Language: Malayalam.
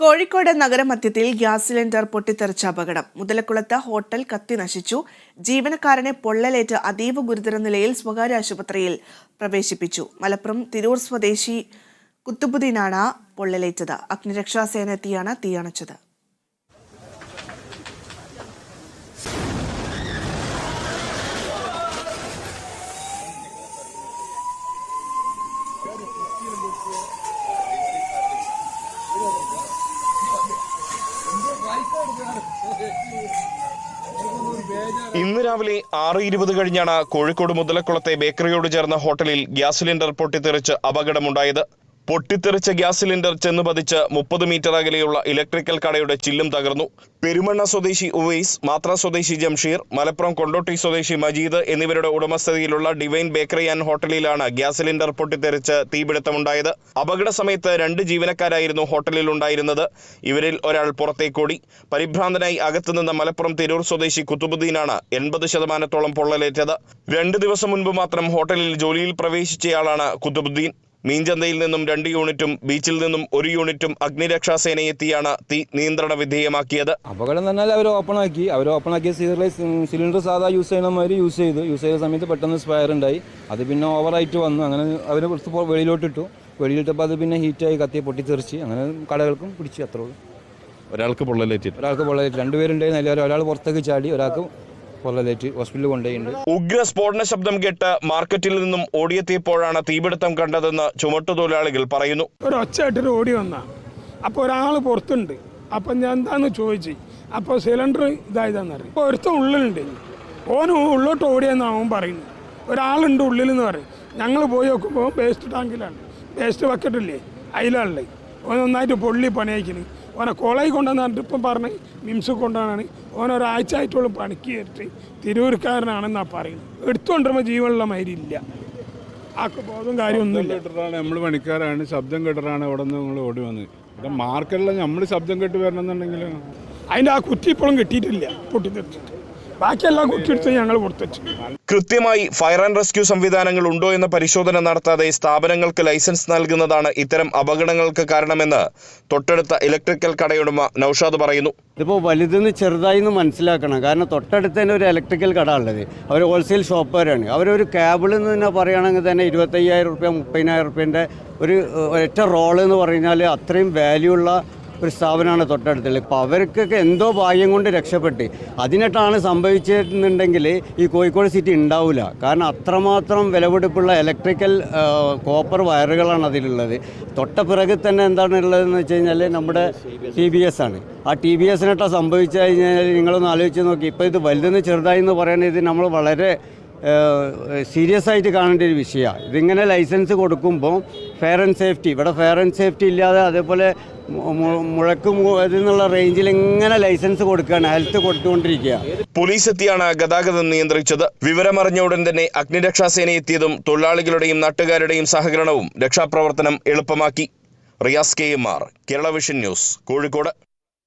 കോഴിക്കോട് നഗരമധ്യത്തിൽ ഗ്യാസ് സിലിണ്ടർ പൊട്ടിത്തെറിച്ച അപകടം. മുതലക്കുളത്ത് ഹോട്ടൽ കത്തി നശിച്ചു. ജീവനക്കാരനെ പൊള്ളലേറ്റ് അതീവ ഗുരുതര നിലയിൽ സ്വകാര്യ ആശുപത്രിയിൽ പ്രവേശിപ്പിച്ചു. മലപ്പുറം തിരൂർ സ്വദേശി കുത്തുബുദ്ദീനാണ് പൊള്ളലേറ്റത്. അഗ്നിരക്ഷാസേന എത്തിയാണ് തീയണച്ചത്. ഇന്ന് രാവിലെ ആറ് ഇരുപത് കഴിഞ്ഞാണ് കോഴിക്കോട് മുതലക്കുളത്തെ ബേക്കറിയോട് ചേർന്ന ഹോട്ടലിൽ ഗ്യാസ് സിലിണ്ടർ പൊട്ടിത്തെറിച്ച് അപകടമുണ്ടായത്. പൊട്ടിത്തെറിച്ച ഗ്യാസ് സിലിണ്ടർ ചെന്ന് പതിച്ച് മുപ്പത് മീറ്റർ അകലെയുള്ള ഇലക്ട്രിക്കൽ കടയുടെ ചില്ലും തകർന്നു. പെരുമണ്ണ സ്വദേശി ഉവൈസ് മാത്ര സ്വദേശി ജംഷീർ മലപ്പുറം കൊണ്ടോട്ടി സ്വദേശി മജീദ് എന്നിവരുടെ ഉടമസ്ഥതയിലുള്ള ഡിവൈൻ ബേക്കറി ആൻഡ് ഹോട്ടലിലാണ് ഗ്യാസ് സിലിണ്ടർ പൊട്ടിത്തെറിച്ച് തീപിടുത്തമുണ്ടായത്. അപകട സമയത്ത് രണ്ട് ജീവനക്കാരായിരുന്നു ഹോട്ടലിൽ ഉണ്ടായിരുന്നത്. ഇവരിൽ ഒരാൾ പുറത്തേക്കോടി. പരിഭ്രാന്തനായി അകത്തുനിന്ന മലപ്പുറം തിരൂർ സ്വദേശി കുത്തുബുദ്ദീനാണ് എൺപത് ശതമാനത്തോളം പൊള്ളലേറ്റത്. രണ്ട് ദിവസം മുൻപ് മാത്രം ഹോട്ടലിൽ ജോലിയിൽ പ്രവേശിച്ചയാളാണ് കുത്തുബുദ്ദീൻ. മീൻചന്തയിൽ നിന്നും രണ്ട് യൂണിറ്റും ബീച്ചിൽ നിന്നും ഒരു യൂണിറ്റും അഗ്നിരക്ഷാസേന എത്തിയാണ് തീ നിയന്ത്രണ വിധേയമാക്കിയത്. അപകടം എന്ന് പറഞ്ഞാൽ അവർ ഓപ്പൺ ആക്കി. അവർ ഓപ്പൺ ആക്കിയ സീറിലെ സിലിണ്ടർ സാധാ യൂസ് ചെയ്യുന്ന മാതിരി യൂസ് ചെയ്തു യൂസ് ചെയ്ത സമയത്ത് പെട്ടെന്ന് സ്പയർ ഉണ്ടായി. അത് പിന്നെ ഓവറായിട്ട് വന്നു. അങ്ങനെ അവർ കുറച്ച് വെളിയിലോട്ടിട്ടു. വെളിയിലിട്ടപ്പോൾ അത് പിന്നെ ഹീറ്റായി കത്തി പൊട്ടിത്തെറിച്ച് അങ്ങനെ കടകൾക്കും പിടിച്ചു അത്രയുള്ളൂ ഒരാൾക്ക് പൊള്ളലേറ്റിട്ട്. ഒരാൾക്ക് പൊള്ളലേറ്റ്. രണ്ടുപേരുണ്ടായിരുന്നു. അതിൽ ഒരാൾ പുറത്തേക്ക് ചാടി ഒരാൾക്ക് പൊള്ളലേറ്റ് ഹോസ്പിറ്റലിൽ കൊണ്ടുപോയിട്ടുണ്ട്. ഉഗ്ര സ്ഫോടന ശബ്ദം കേട്ട് മാർക്കറ്റിൽ നിന്നും ഓടിയെത്തിയപ്പോഴാണ് തീപിടുത്തം കണ്ടതെന്ന് ചുമട്ടുതൊഴിലാളികൾ പറയുന്നു. ഒരു ഒച്ചയായിട്ടൊരു ഓടി വന്ന. അപ്പോൾ ഒരാൾ പുറത്തുണ്ട്. അപ്പം ഞാൻ എന്താന്ന് ചോദിച്ചു. അപ്പോൾ സിലിണ്ടർ ഇതായതാന്ന് അറിയും അപ്പോൾ ഒരുത്തൻ ഉള്ളിലുണ്ട്. ഓന് ഉള്ളോട്ട് ഓടിയെന്നാവൻ പറയുന്നു ഒരാളുണ്ട് ഉള്ളിൽ എന്ന് പറയും. ഞങ്ങൾ പോയി നോക്കുമ്പോൾ വേസ്റ്റ് ടാങ്കിലാണ് വേസ്റ്റ് ബക്കറ്റില്ലേ അതിലാണല്ലേ ഓൻ നന്നായിട്ട് പൊള്ളി പണിയാക്കിന് ഓനെ കോളേജ് കൊണ്ടുവന്ന് പറഞ്ഞിട്ട് ഇപ്പം പറഞ്ഞ് മിംസ് കൊണ്ടുവന്നാണ്. ഓനൊരാഴ്ച ആയിട്ടോളം ആയിട്ടുള്ള പണിക്ക് കയറ്റി തിരൂർക്കാരനാണെന്നാണ് പറയുന്നത്. എടുത്തുകൊണ്ടിരുമ്പോൾ ജീവനുള്ള മാതിരി ഇല്ല ആക്ക് ബോധം കാര്യമൊന്നുമില്ല. കേട്ടിട്ടാണ് നമ്മൾ പണിക്കാരാണ് ശബ്ദം കേട്ടിട്ടാണ് അവിടെ നിന്ന് നിങ്ങൾ ഓടി വന്നത് ഇവിടെ മാർക്കറ്റിൽ നമ്മൾ ശബ്ദം കേട്ട് വരണമെന്നുണ്ടെങ്കിൽ അതിന്റെ ആ കുറ്റി ഇപ്പോഴും കിട്ടിയിട്ടില്ല പൊട്ടിത്തെറിച്ചിട്ട്. ബാക്കിയെല്ലാം കുറ്റിയെടുത്ത് ഞങ്ങൾ കൊടുത്തു കൃത്യമായി ഫയർ ആൻഡ് റെസ്ക്യൂ സംവിധാനങ്ങൾ ഉണ്ടോ എന്ന പരിശോധന നടത്താതെ സ്ഥാപനങ്ങൾക്ക് ലൈസൻസ് നൽകുന്നതാണ് ഇത്തരം അപകടങ്ങൾക്ക് കാരണമെന്ന് തൊട്ടടുത്ത ഇലക്ട്രിക്കൽ കടയുടമ നൌഷാദ് പറയുന്നു. ഇതിപ്പോൾ വലുതെന്ന് ചെറുതായി മനസ്സിലാക്കണം. കാരണം തൊട്ടടുത്ത് തന്നെ ഒരു ഇലക്ട്രിക്കൽ കട ഉള്ളത് അവർ ഹോൾസെയിൽ ഷോപ്പുകാരാണ്. അവരൊരു കേബിളിൽ നിന്ന് തന്നെ പറയുകയാണെങ്കിൽ തന്നെ ഇരുപത്തയ്യായിരം റുപ്യ മുപ്പതിനായിരം റുപ്യന്റെ ഒരു ഒറ്റ റോൾ എന്ന് പറഞ്ഞാൽ അത്രയും വാല്യൂ ഉള്ള ഒരു സ്ഥാപനമാണ് തൊട്ടടുത്തുള്ളത്. ഇപ്പോൾ അവർക്കൊക്കെ എന്തോ ഭാഗ്യം കൊണ്ട് രക്ഷപ്പെട്ട്. അതിനിട്ടാണ് സംഭവിച്ചിട്ടുണ്ടെങ്കിൽ ഈ കോഴിക്കോട് സിറ്റി ഉണ്ടാവില്ല കാരണം അത്രമാത്രം വിലപിടിപ്പുള്ള ഇലക്ട്രിക്കൽ കോപ്പർ വയറുകളാണ് അതിലുള്ളത്. തൊട്ട പിറകിൽ തന്നെ എന്താണ് ഉള്ളതെന്ന് വെച്ച് കഴിഞ്ഞാൽ നമ്മുടെ ടി ബി എസ് ആണ്. ആ ടി ബി എസിനിട്ടാണ് സംഭവിച്ചു കഴിഞ്ഞാൽ നിങ്ങളൊന്ന് ആലോചിച്ച് നോക്കി. ഇപ്പോൾ ഇത് വലുതെന്ന് ചെറുതായി എന്ന് പറയുന്നത് ഇത് നമ്മൾ വളരെ സീരിയസ് ആയിട്ട് കാണേണ്ട ഒരു വിഷയമാണ് ഇതിങ്ങനെ ലൈസൻസ് കൊടുക്കുമ്പോൾ ഫെയർ ആൻഡ് സേഫ്റ്റി ഇവിടെ ഫെയർ ആൻഡ് സേഫ്റ്റി ഇല്ലാതെ അതേപോലെ മുഴക്ക് എന്നുള്ള റേഞ്ചിൽ ഇങ്ങനെ ലൈസൻസ് കൊടുക്കുകയാണ് ഹെൽത്ത് കൊടുത്തുകൊണ്ടിരിക്കുക പോലീസ് എത്തിയാണ് ഗതാഗതം നിയന്ത്രിച്ചത്. വിവരമറിഞ്ഞ ഉടൻ തന്നെ അഗ്നിരക്ഷാസേന എത്തിയതും തൊഴിലാളികളുടെയും നാട്ടുകാരുടെയും സഹകരണവും രക്ഷാപ്രവർത്തനം എളുപ്പമാക്കി. Riyas K M R Kerala vision news Kozhikode.